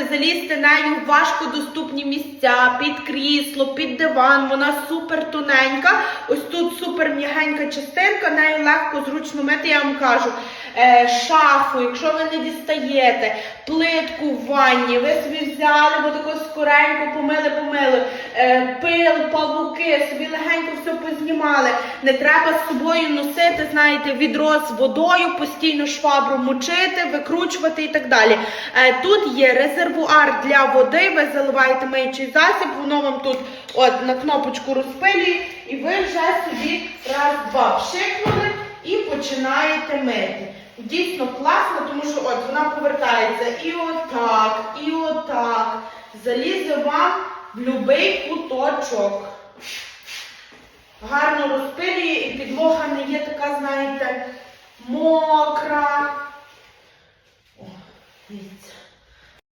можете залізти нею в важкодоступні місця, під крісло, під диван. Вона супер тоненька. Ось тут супер м'ягенька частинка, нею легко, зручно мити, я вам кажу. Е, шафу, якщо ви не дістаєте, плитку в ванні, ви собі взяли, бо тако скоренько помили, помили, пил, павуки, собі легенько все познімали. Не треба з собою носити, знаєте, відро з водою, постійно швабру мочити, викручувати і так далі. Е, тут є резервуар для води, ви заливаєте миючий засіб, воно вам тут от на кнопочку розпилює, і ви вже собі раз, два пшикнули і починаєте мити. Дійсно класно, тому що от вона повертається і отак, і отак. Залізе вам в будь-який куточок. Гарно розпилює і підлога не є така, знаєте, мокра. О, дивіться.